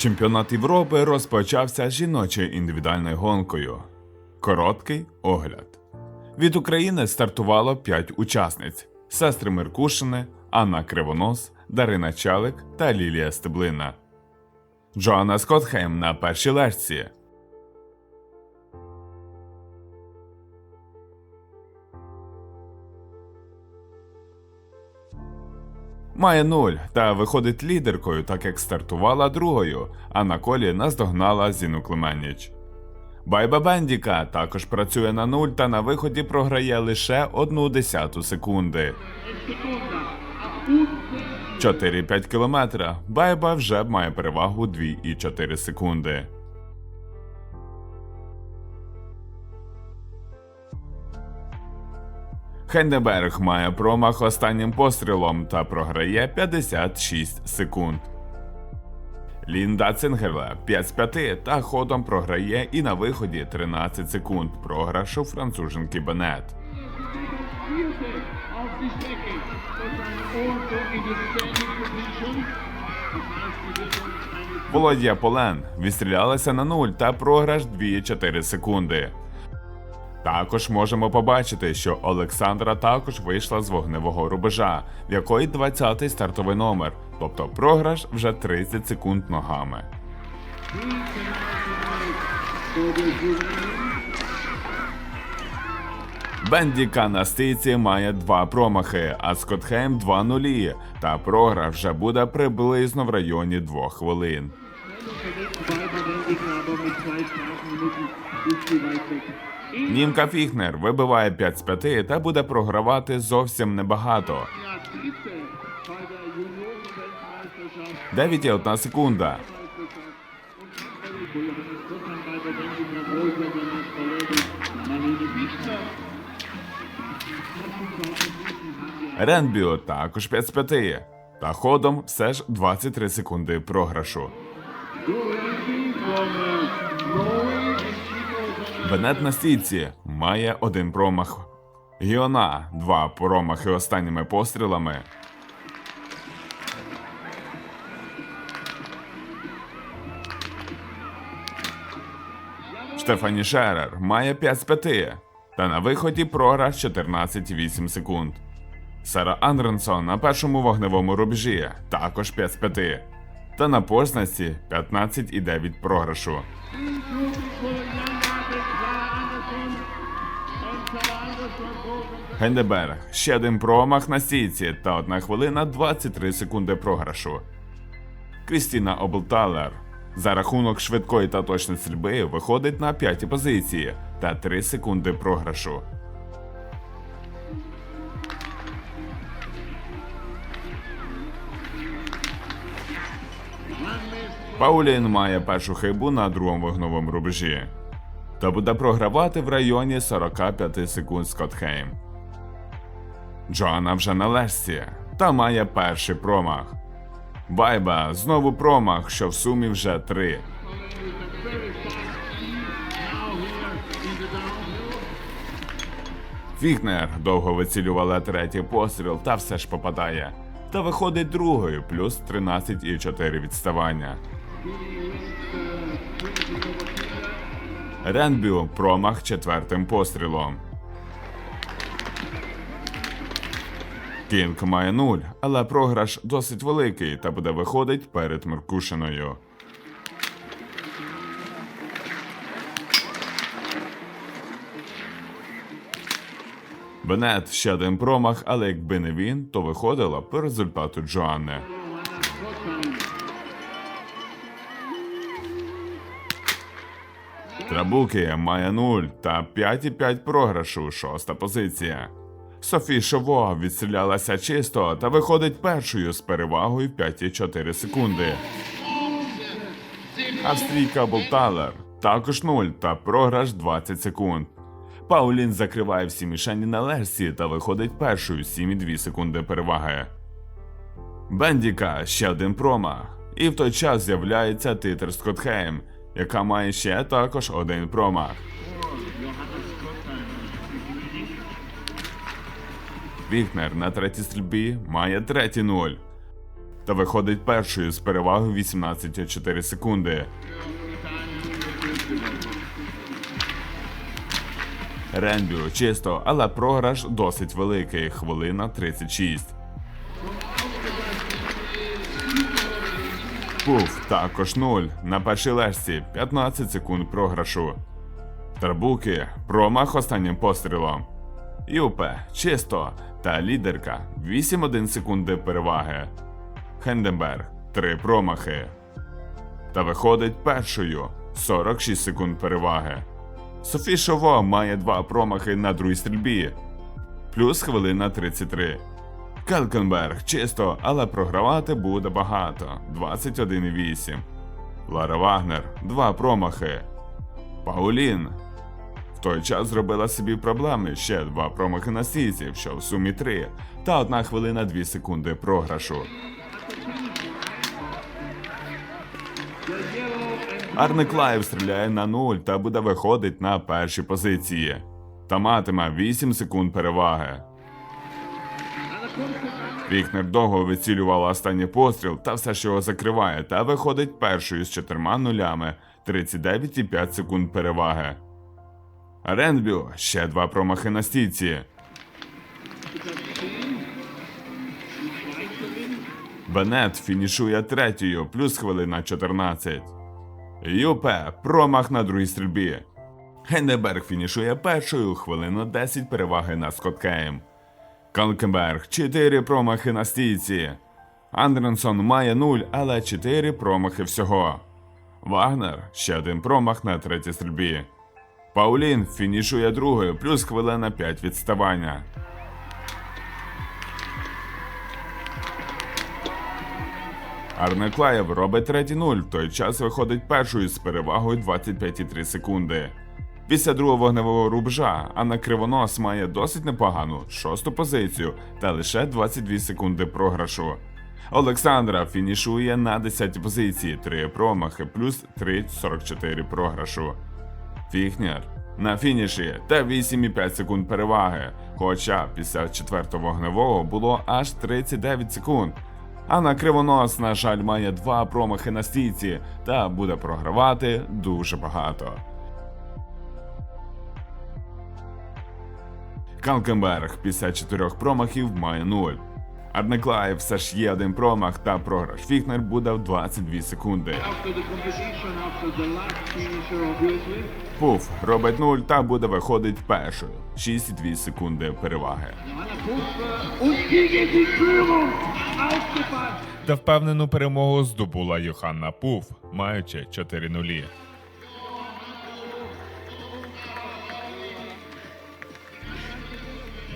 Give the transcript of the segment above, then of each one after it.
Чемпіонат Європи розпочався жіночою індивідуальною гонкою. Короткий огляд. Від України стартувало 5 учасниць: сестри Меркушини, Анна Кривонос, Дарина Чалик та Лілія Стеблина. Джоанна Скотхейм на першій лежці. Має нуль та виходить лідеркою, так як стартувала другою, а на колі наздогнала Зіну Клеменніч. Байба Бендіка також працює на нуль та на виході програє лише одну десяту секунди. 4-5 кілометра. Байба вже має перевагу 2,4 секунди. Хендеберг має промах останнім пострілом та програє 56 секунд. Лінда Цингерле 5 з 5 та ходом програє і на виході 13 секунд програшу француженки Бенет. Володя Полен відстрілялася на 0 та програш 2,4 секунди. Також можемо побачити, що Олександра також вийшла з вогневого рубежа, в якої 20-й стартовий номер, тобто програш вже 30 секунд ногами. Бендіка на стійці має два промахи, а Скотхейм два нулі, та програш вже буде приблизно в районі двох хвилин. Німка Фіхнер вибиває 5 з 5 та буде програвати зовсім небагато. Ja, dritte bei der Juniorenweltmeisterschaft. 9,1 секунда. Ренбіо також 5 з 5. Та ходом все ж 23 секунди програшу. Бенет на стійці має один промах. Гіона два промахи останніми пострілами. Штефані Шерер має 5 з 5, та на виході програш 14,8 секунд. Сара Андренсон на першому вогневому рубежі також 5 з 5, та на познаці 15,9 програшу. Гендеберг ще один промах на стійці та 1 хвилина 23 секунди програшу. Крістіна Облталер за рахунок швидкої та точної стрільби виходить на п'ятій позиції та 3 секунди програшу. Паулін має першу хибу на другому вогновому рубежі та буде програвати в районі 45 секунд Скотхейм. Джоанна вже на лежці та має перший промах. Байба знову промах, що в сумі вже три. Фігнер довго вицілювала третій постріл та все ж попадає. Та виходить другою, плюс 13,4 відставання. Ренбю промах четвертим пострілом. Кінг має нуль, але програш досить великий та буде виходить перед Меркушиною. Бенет ще один промах, але якби не він, то виходила по результату Джоанни. Трабуки має 0 та 5,5 програшу, шоста позиція. Софі Шово відстрілялася чисто та виходить першою з перевагою в 5,4 секунди. Австрійка Болталер також 0 та програш 20 секунд. Паулін закриває всі мішені на лерсі та виходить першою 7,2 секунди переваги. Бендіка ще один промах. І в той час з'являється Титер Скотхейм, яка має ще також один промах. Вікнер на третій стрільбі має третій нуль. та виходить першою з перевагою 18,4 секунди. Ренбю чисто, але програш досить великий. Хвилина 36. Пуф також 0. На першій лежці 15 секунд програшу. Тарбуки промах останнім пострілом. Юпе чисто та лідерка 8-1 секунди переваги. Хенденберг 3 промахи. Та виходить першою 46 секунд переваги. Софі Шово має 2 промахи на другій стрільбі. Плюс хвилина 33. Келкенберг чисто, але програвати буде багато 21,8. Лара Вагнер 2 промахи. Паулін той час зробила собі проблеми ще два промахи на стійці, що в сумі 3, та 1 хвилина 2 секунди програшу. Арне Клайв стріляє на 0 та буде виходить на перші позиції. Та матиме 8 секунд переваги. Фіхнер довго вицілювала останній постріл та все ж його закриває та виходить першою з чотирма нулями 39,5 секунд переваги. Ренбю ще два промахи на стійці. Бенет фінішує третьою, плюс хвилина 14. Юпе промах на другій стрільбі. Гендеберг фінішує першою, хвилину 10 переваги над Скоткеєм. Калкенберг 4 промахи на стійці. Андерсон має 0, але 4 промахи всього. Вагнер ще один промах на третій стрільбі. Паулін фінішує другою, плюс хвилина 5 відставання. Арне Клаєв робить третій нуль, в той час виходить першою з перевагою 25,3 секунди. Після другого вогневого рубежа Анна Кривонос має досить непогану шосту позицію та лише 22 секунди програшу. Олександра фінішує на 10 позиції, 3 промахи плюс 3,44 програшу. Фіхнер на фініші та 8,5 секунд переваги. Хоча після четвертого вогневого було аж 39 секунд. А на кривонос, на жаль, має два промахи на стійці та буде програвати дуже багато. Калкенберг після чотирьох промахів має 0. Арнеклаєв все ж є один промах та програш Фіхнер буде в 22 секунди. Пуф робить 0 та буде виходить першою. 6,2 секунди переваги. Та впевнену перемогу здобула Йоханна Пуф, маючи 4 нулі.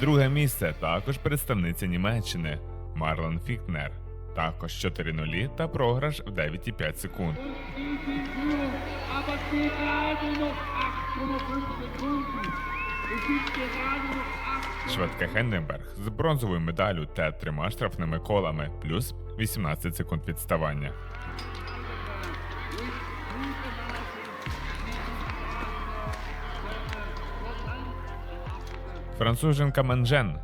Друге місце також представниця Німеччини Марлен Фікнер. Також 4 нулі та програш в 9,5 секунд. Die Führung, aber gerade noch 8,5 Sekunden. Es sind gerade noch 8 Шведка Хенденберг з бронзовою медаллю та трьома штрафними колами, плюс 18 секунд відставання. Француженка Менжен.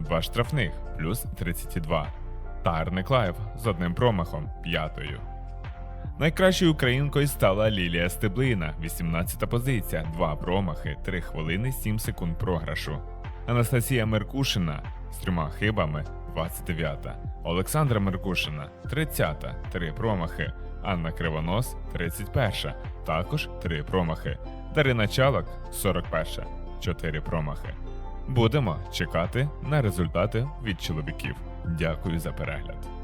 Два штрафних, плюс 32. Та Арне з одним промахом п'ятою. Найкращою українкою стала Лілія Стеблина, 18 позиція, 2 промахи, 3 хвилини 7 секунд програшу. Анастасія Меркушина з трьома хибами 29. Олександра Меркушина 30, 3 промахи. Анна Кривонос 31, також 3 промахи. Дарина Чалок 41, 4 промахи. Будемо чекати на результати від чоловіків. Дякую за перегляд.